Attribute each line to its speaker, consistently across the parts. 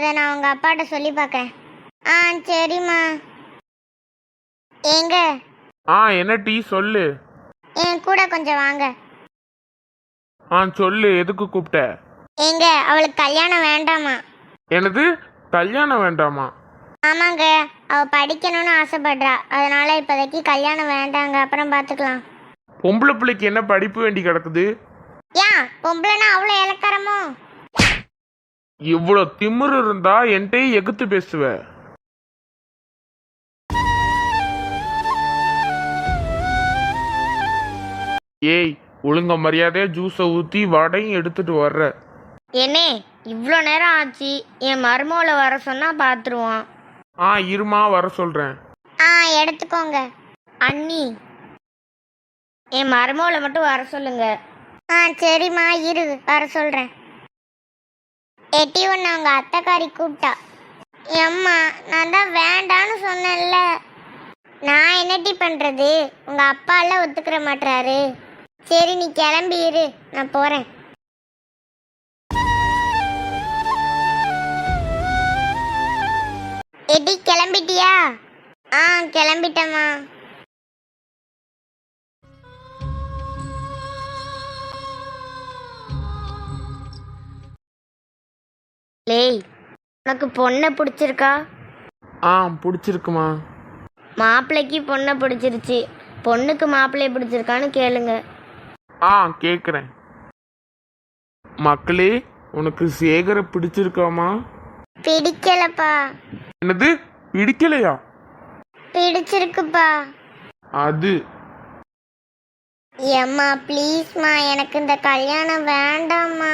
Speaker 1: அழுவாத நான் உங்க அப்பாட்ட சொல்லி பார்க்கேன் ஆ சரிம்மா. ஏங்க.
Speaker 2: ஆ என்ன டீ சொல்லு.
Speaker 1: என் கூட கொஞ்சம் வாங்க.
Speaker 2: ஆ சொல்லு எதுக்கு கூப்பிட்ட?
Speaker 1: ஏங்க அவளுக்கு கல்யாணம் வேண்டாமா?
Speaker 2: எனது கல்யாணம் வேண்டாமா?
Speaker 1: ஆமாங்க அவ படிக்கணும்னு ஆசைப்படுறா. அதனால இப்போதைக்கு கல்யாணம் வேண்டாங்க அப்புறம் பார்த்துக்கலாம்
Speaker 2: பொம்பளை பிள்ளைக்கு என்ன படிப்பு வேண்டி கிடக்குது?
Speaker 1: ஏன் பொம்பளைனா அவ்வளோ இலக்காரமோ?
Speaker 2: இவ்வளோ திமிரு இருந்தா என்கிட்டயே எகுத்து பேசுவ. ஏய் ஒழுங்க மரியாதையா ஜூஸை ஊற்றி வடையும் எடுத்துட்டு வர்ற.
Speaker 1: என்னே இவ்வளோ நேரம் ஆச்சு. என் மருமகளை வர சொன்னா பார்த்துருவான்
Speaker 2: ஆ இருமா வர சொல்கிறேன்
Speaker 1: ஆ எடுத்துக்கோங்க. அண்ணி என் மருமகளை மட்டும் வர சொல்லுங்க. ஆ சரிம்மா இரு வர சொல்கிறேன் எட்டி ஒன்று அவங்க அத்தைக்காரி கூப்பிட்டா. எம்மா நான் தான் வேண்டான்னு சொன்னேன்ல. நான் என்னட்டி பண்ணுறது உங்கள் அப்பாலாம் ஒத்துக்கிற மாட்டாரு சரி நீ கிளம்பி இரு. நான் போகிறேன் எட்டி கிளம்பிட்டியா? ஆ கிளம்பிட்டேம்மா. லேய் உனக்கு பொண்ணை பிடிச்சிருக்கா?
Speaker 2: ஆ பிடிச்சிருக்குமா?
Speaker 1: மாப்பிள்ளைக்கு பொண்ணை பிடிச்சிருச்சு. பொண்ணுக்கு மாப்பிள்ளைய பிடிச்சிருக்கான்னு கேளுங்க.
Speaker 2: ஆ கேட்குறேன் மக்களே உனக்கு சேகரை பிடிச்சிருக்காமா?
Speaker 1: பிடிக்கலப்பா.
Speaker 2: என்னது? பிடிக்கலையா?
Speaker 1: பிடிச்சிருக்குப்பா.
Speaker 2: அது.
Speaker 1: ஏம்மா ப்ளீஸ்மா எனக்கு இந்த கல்யாணம் வேண்டாம்மா.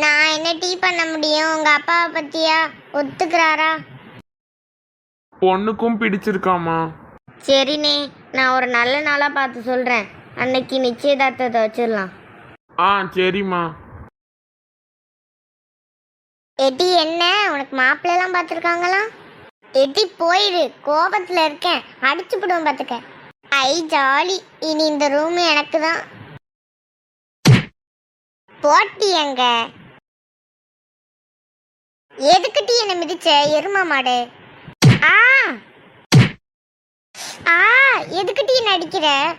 Speaker 1: நான் என்ன டீ பண்ண முடியும்? உங்க அப்பாவை பத்தியா? ஒத்துக்கிறாரா?
Speaker 2: பொண்ணுக்கும் பிடிச்சிருக்காமா?
Speaker 1: சரிண்ணே நான் ஒரு நல்ல நாளாக பார்த்து சொல்கிறேன் அன்னைக்கு நிச்சயதார்த்தத்தை வச்சிடலாம்.
Speaker 2: ஆ சரிம்மா.
Speaker 1: எட்டி என்ன? உனக்கு மாப்பிள்ளைலாம் பார்த்துருக்காங்களா? எட்டி போயிரு கோபத்தில் இருக்கேன். அடிச்சு விடுவோம் பார்த்துக்க. ஐ ஜாலி. இனி இந்த ரூம் எனக்கு தான். போட்டி எங்க எதுக்கு டீ என்ன மிதிச்ச? எருமா மாடு. ஆ. ஆ எதுக்கிட்டி என்ன நடிக்கிற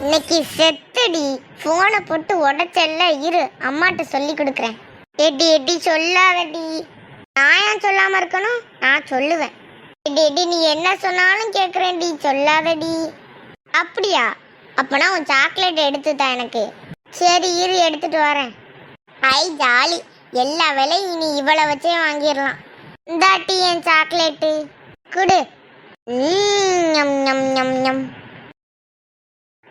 Speaker 1: இன்னைக்கு செத்தடி. போனை போட்டு உடச்சல்ல இரு. அம்மாட்ட சொல்லி கொடுக்குறேன். எடி எடி சொல்லாதடி. நான் ஏன் சொல்லாம இருக்கணும்? நான் சொல்லுவேன். எடி எடி நீ என்ன சொன்னாலும் கேட்குறேன்டி சொல்லாதடி. அப்படியா? அப்பனா உன் சாக்லேட் எடுத்து எனக்கு. சரி இரு எடுத்துட்டு வரேன். ஐ ஜாலி. எல்லா வேலையும் இனி இவ்வளோ வச்சே வாங்கிடலாம். இந்தாட்டி என் சாக்லேட்டு. குடு. ம், ஞம் ஞம் ஞம் ஞம்.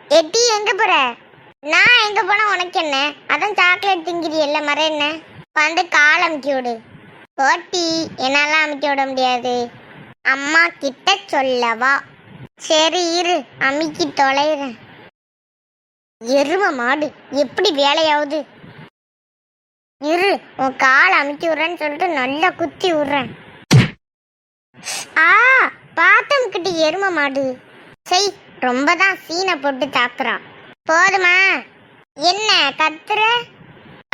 Speaker 1: எட்டி எங்க போற? நான் எங்க போனா உனக்கு என்ன? அதான் சாக்லேட் திங்கிறியல்ல மர என்ன? வந்து கால் அமுக்கி விடு. போட்டி என்னால அமுக்கி விட முடியாது. அம்மா கிட்ட சொல்லவா? சரி இரு. அமுக்கி தொலைறேன். எரும மாடு எப்படி வேலையாவது? இரு உன் கால் அமுக்கி விடுறேன்னு சொல்லிட்டு நல்லா குத்தி விடுறேன். ஆ பாத்தம் கிட்ட எரும மாடு. செய் ரொம்ப தான் சீனை போட்டு தாக்குறான் போதுமா? என்ன கத்துற?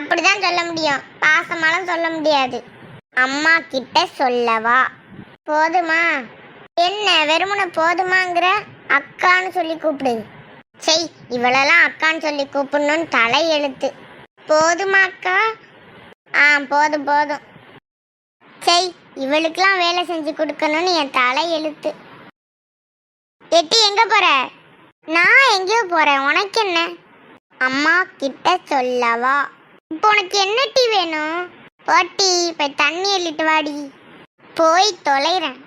Speaker 1: அப்படிதான் சொல்ல முடியும். பாசமாலாம் சொல்ல முடியாது. அம்மா கிட்ட சொல்லவா? போதுமா? என்ன வெறுமனை போதுமாங்கிற? அக்கான்னு சொல்லி கூப்பிடு. செய் இவளெல்லாம் அக்கான்னு சொல்லி கூப்பிடணும்னு தலை எழுத்து. போதுமா அக்கா? ஆ போதும் போதும். செய் இவளுக்கெல்லாம் வேலை செஞ்சு கொடுக்கணும்னு என் தலை எழுத்து. எட்டி எங்க போற? நான் எங்கேயோ போறேன். உனக்கு என்ன? அம்மா கிட்ட சொல்லவா. இப்போ உனக்கு என்ன டீ வேணும்? போட்டி போய் தண்ணி எழுட்டு வாடி. போய் தொலைறேன்.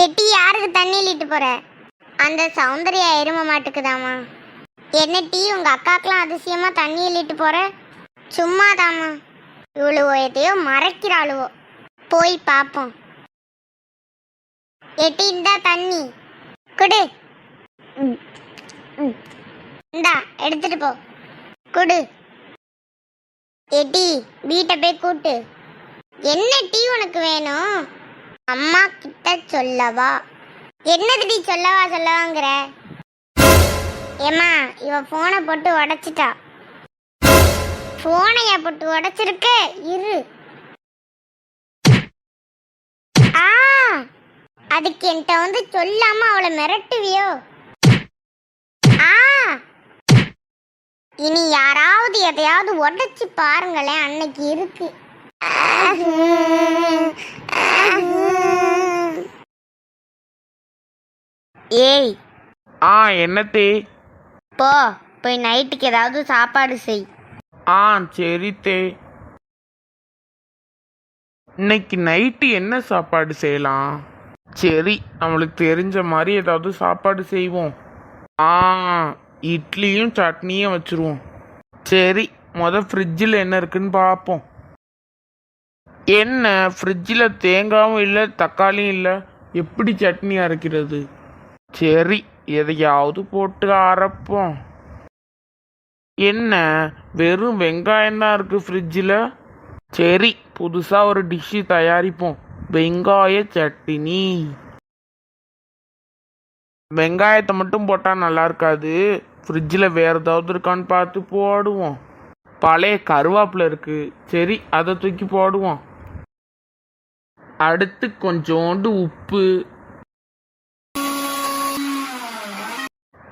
Speaker 1: எட்டி யாருக்கு தண்ணி அள்ளிட்டு போற? அந்த சௌந்தர்யா எரும மாட்டுக்குதாம்மா. என்ன டீ உங்க அக்காக்கெல்லாம் அதிசயமா தண்ணி அள்ளிட்டு போற? சும்மாதாம்மா. இவ்வளவோ எதையோ மறைக்கிறாளுவோ. போய் பார்ப்போம் எட்டி இந்தா தண்ணி. குடு. ம், ம். இந்தா எடுத்துட்டு போ. குடு. எட்டி வீட்டை போய் கூட்டு. என்ன டீ உனக்கு வேணும்? அம்மா கிட்ட சொல்லவா? என்னதுடி சொல்லவா சொல்லவாங்கிற? ஏம்மா இவ போனை போட்டு உடைச்சிட்டா. போனையா போட்டு உடைச்சிருக்க? இரு. ஆ அதுக்கு என்கிட்ட வந்து சொல்லாம அவளை மிரட்டுவியோ? ஆ. இனி யாராவது எதையாவது உடைச்சு பாருங்களேன் அன்னைக்கு இருக்கு. ஏய்.
Speaker 2: ஆ என்னத்தே?
Speaker 1: போ போய் நைட்டுக்கு ஏதாவது சாப்பாடு செய்.
Speaker 2: ஆ சரி தே. இன்னைக்கு நைட்டு என்ன சாப்பாடு செய்யலாம்? சரி நம்மளுக்கு தெரிஞ்ச மாதிரி ஏதாவது சாப்பாடு செய்வோம். ஆ இட்லியும் சட்னியும் வச்சுருவோம். சரி முத ஃப்ரிட்ஜில் என்ன இருக்குன்னு பார்ப்போம். என்ன ஃப்ரிட்ஜில் தேங்காயும் இல்லை தக்காளியும் இல்லை எப்படி சட்னி அரைக்கிறது? சரி எதையாவது போட்டு அரைப்போம். என்ன வெறும் வெங்காயம் தான் இருக்கு ஃப்ரிட்ஜில் சரி புதுசாக ஒரு டிஷ்ஷு தயாரிப்போம். வெங்காய சட்னி வெங்காயத்தை மட்டும் போட்டால் நல்லா இருக்காது. ஃப்ரிட்ஜில் வேற ஏதாவது இருக்கான்னு பார்த்து போடுவோம். பழைய கருவேப்பிலை இருக்கு. சரி அதை தூக்கி போடுவோம். அடுத்து கொஞ்சோண்டு உப்பு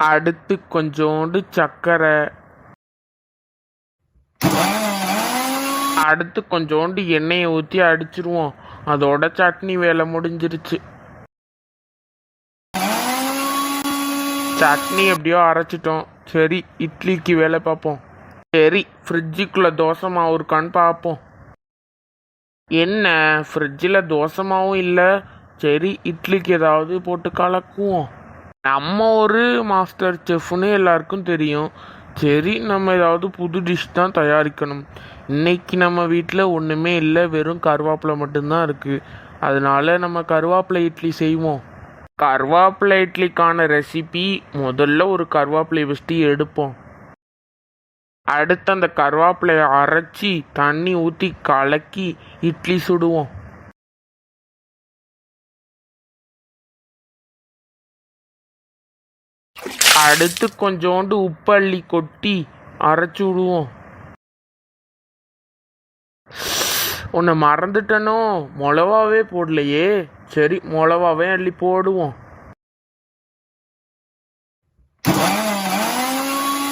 Speaker 2: அடுத்து கொஞ்சோண்டு சர்க்கரை அடுத்து கொஞ்சோண்டு எண்ணெயை ஊற்றி அடிச்சிருவோம். அதோட சட்னி வேலை முடிஞ்சிருச்சு. சட்னி எப்படியோ அரைச்சிட்டோம். சரி இட்லிக்கு வேலை பார்ப்போம். சரி ஃப்ரிட்ஜுக்குள்ளே தோசை மாவு இருக்கான்னு பார்ப்போம். என்ன ஃப்ரிட்ஜில் தோசை மாவும் இல்லை? சரி இட்லிக்கு ஏதாவது போட்டு கலக்குவோம். நம்ம ஒரு மாஸ்டர் செஃப்னு எல்லாருக்கும் தெரியும். சரி நம்ம ஏதாவது புது டிஷ் தான் தயாரிக்கணும். இன்னைக்கு நம்ம வீட்டில் ஒன்றுமே இல்லை வெறும் கருவேப்பிலை மட்டும்தான் இருக்குது அதனால நம்ம கருவேப்பிலை இட்லி செய்வோம். கருவேப்பிலை இட்லிக்கான ரெசிபி முதல்ல ஒரு கருவேப்பிலை ஃபஸ்ட்டு எடுப்போம். அடுத்து அந்த கருவேப்பிலையை அரைச்சி தண்ணி ஊற்றி கலக்கி இட்லி சுடுவோம். அடுத்து கொஞ்சோண்டு உப்பள்ளி கொட்டி அரைச்சி விடுவோம். உன்னை மறந்துட்டனோ? மொளவாவே போடலையே. சரி மொளவாவே அள்ளி போடுவோம்.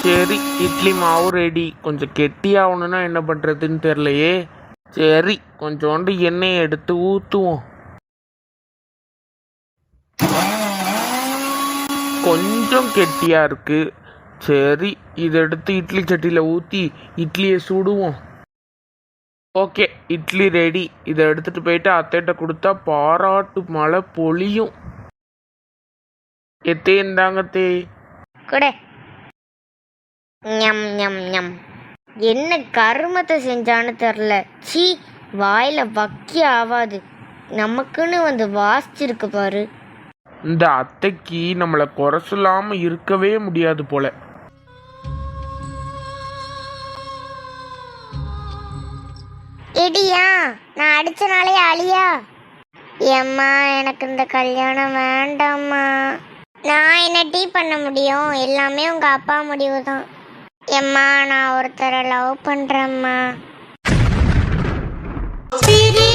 Speaker 2: சரி இட்லி மாவு ரெடி கொஞ்சம் கெட்டியாகணும்னா என்ன பண்ணுறதுன்னு தெரிலையே சரி கொஞ்சோண்டு எண்ணெயை எடுத்து ஊற்றுவோம் கொஞ்சம் கெட்டியா இருக்கு. சரி இதை எடுத்து இட்லி சட்டியில் ஊற்றி இட்லியை சுடுவோம். ஓகே இட்லி ரெடி இதை எடுத்துட்டு போயிட்டு அத்தைகிட்ட கொடுத்தா பாராட்டு மழை பொழியும். எத்தே இருந்தாங்க தே.
Speaker 1: கூட. ஞம் ஞம் ஞம். என்ன கருமத்தை செஞ்சான்னு தெரில. சீ வாயில வக்கி ஆவாது. நமக்குன்னு வந்து வாசிச்சிருக்கு பாரு.
Speaker 2: இந்த அத்தைக்கு நம்மளை குறை சொல்லாம இருக்கவே முடியாது போல.
Speaker 1: இடியா நான் அடிச்சனாலே அழியா? ஏம்மா எனக்கு இந்த கல்யாணம் வேண்டாம்மா. நான் என்ன டீ பண்ண முடியும்? எல்லாமே உங்க அப்பா முடிவு தான் எம்மா நான் ஒருத்தரை லவ் பண்றேம்மா.
Speaker 3: பிரி